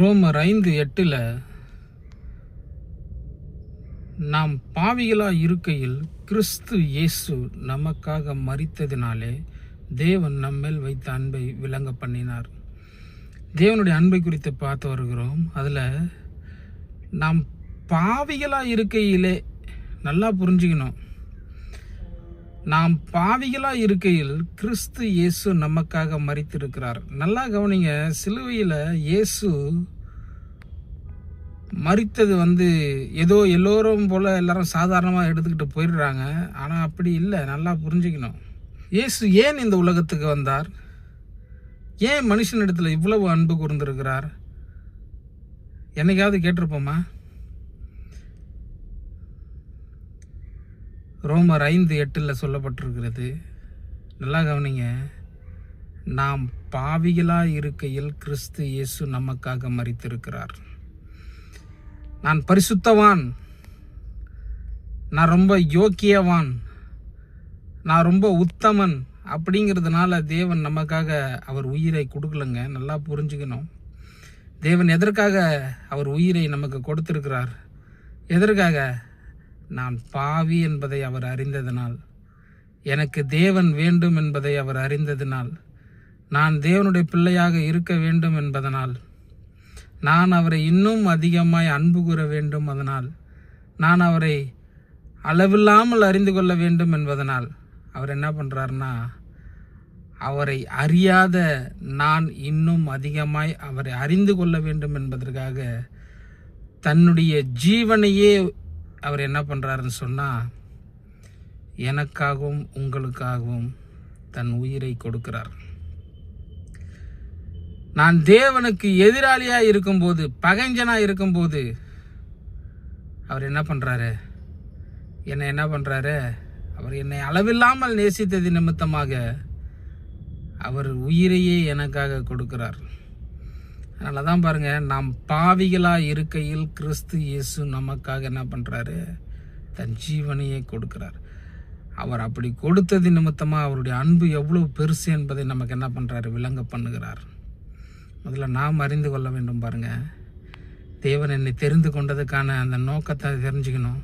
ரோமர் ஐந்து எட்டில் நாம் பாவிகளாக இருக்கையில் கிறிஸ்து இயேசு நமக்காக மறித்ததினாலே தேவன் நம்மேல் வைத்த அன்பை விளங்க பண்ணினார். தேவனுடைய அன்பை குறித்து பார்த்து வருகிறோம். அதில் நாம் பாவிகளாக இருக்கையிலே நல்லா புரிஞ்சுக்கணும். நாம் பாவிகளாக இருக்கையில் கிறிஸ்து இயேசு நமக்காக மறித்திருக்கிறார் நல்லா கவனிங்க சிலுவையில் இயேசு மறித்தது வந்து ஏதோ எல்லோரும் போல் எல்லாரும் சாதாரணமாக எடுத்துக்கிட்டு போயிடுறாங்க. ஆனால் அப்படி இல்லை நல்லா புரிஞ்சுக்கணும். இயேசு ஏன் இந்த உலகத்துக்கு வந்தார்? ஏன் மனுஷனிடத்தில் இவ்வளவு அன்பு கூர்ந்திருக்கிறார்? என்னைக்காவது கேட்டிருப்போமா? ரோமர் ஐந்து எட்டில் சொல்லப்பட்டிருக்கிறது. நல்லா கவனிங்க. நாம் பாவிகளாக இருக்கையில் கிறிஸ்து இயேசு நமக்காக மறித்திருக்கிறார் நான் பரிசுத்தவான். நான் ரொம்ப யோக்கியவான். நான் ரொம்ப உத்தமன் அப்படிங்கிறதுனால தேவன் நமக்காக அவர் உயிரை கொடுக்கலங்க. நல்லா புரிஞ்சுக்கணும். தேவன் எதற்காக அவர் உயிரை நமக்கு கொடுத்திருக்கிறார்? எதற்காக? நான் பாவி என்பதை அவர் அறிந்ததனால். எனக்கு தேவன் வேண்டும் என்பதை அவர் அறிந்ததினால். நான் தேவனுடைய பிள்ளையாக இருக்க வேண்டும் என்பதனால். நான் அவரை இன்னும் அதிகமாய் அன்பு கூற வேண்டும் அதனால் நான் அவரை அளவில்லாமல் அறிந்து கொள்ள வேண்டும் என்பதனால் அவர் என்ன பண்ணுறாருன்னா அவரை அறியாத நான் இன்னும் அதிகமாய் அவரை அறிந்து கொள்ள வேண்டும் என்பதற்காக தன்னுடைய ஜீவனையே அவர் என்ன பண்ணுறாருன்னு சொன்னால் எனக்காகவும் உங்களுக்காகவும் தன் உயிரை கொடுக்கிறார். நான் தேவனுக்கு எதிராளியாக இருக்கும்போது பகைஞ்சனாக இருக்கும்போது அவர் என்ன பண்ணுறாரு என்னை என்ன பண்ணுறாரு அவர் என்னை அளவில்லாமல் நேசித்தது நிமித்தமாக அவர் உயிரையே எனக்காக கொடுக்கிறார். அதனால தான் பாருங்கள் நாம் பாவிகளாக இருக்கையில் கிறிஸ்து இயேசு நமக்காக என்ன பண்ணுறாரு தன் ஜீவனையே கொடுக்கிறார். அவர் அப்படி கொடுத்தது நிமித்தமாக அவருடைய அன்பு எவ்வளோ பெருசு என்பதை நமக்கு என்ன பண்ணுறாரு விளங்க பண்ணுகிறார். முதல்ல நாம் அறிந்து கொள்ள வேண்டும் பாருங்கள் தேவன் என்னை தெரிந்து கொண்டதுக்கான அந்த நோக்கத்தை தெரிஞ்சுக்கணும்.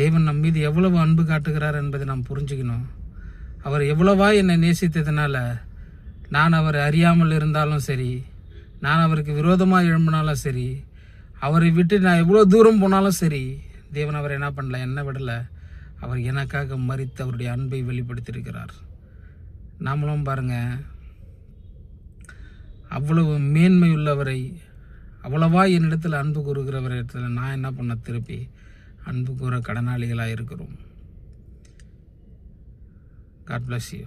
தேவன் நம் மீது எவ்வளவு அன்பு காட்டுகிறார் என்பதை நாம் புரிஞ்சுக்கணும். அவர் எவ்வளவா என்னை நேசித்ததுனால நான் அவர் அறியாமல் இருந்தாலும் சரி நான் அவருக்கு விரோதமாக எழும்பினாலும் சரி அவரை விட்டு நான் எவ்வளோ தூரம் போனாலும் சரி தேவன் அவர் என்ன பண்ணல என்ன விடலை. அவர் எனக்காக மறித்து அவருடைய அன்பை வெளிப்படுத்தியிருக்கிறார். நாமளும் பாருங்கள் அவ்வளவு மேன்மை உள்ளவரை அவ்வளவா என்னிடத்தில் அன்பு கூறுகிறவர் இடத்துல நான் என்ன பண்ண திருப்பி? அன்பு கூற கடனாளிகளாக இருக்கிறோம். God bless you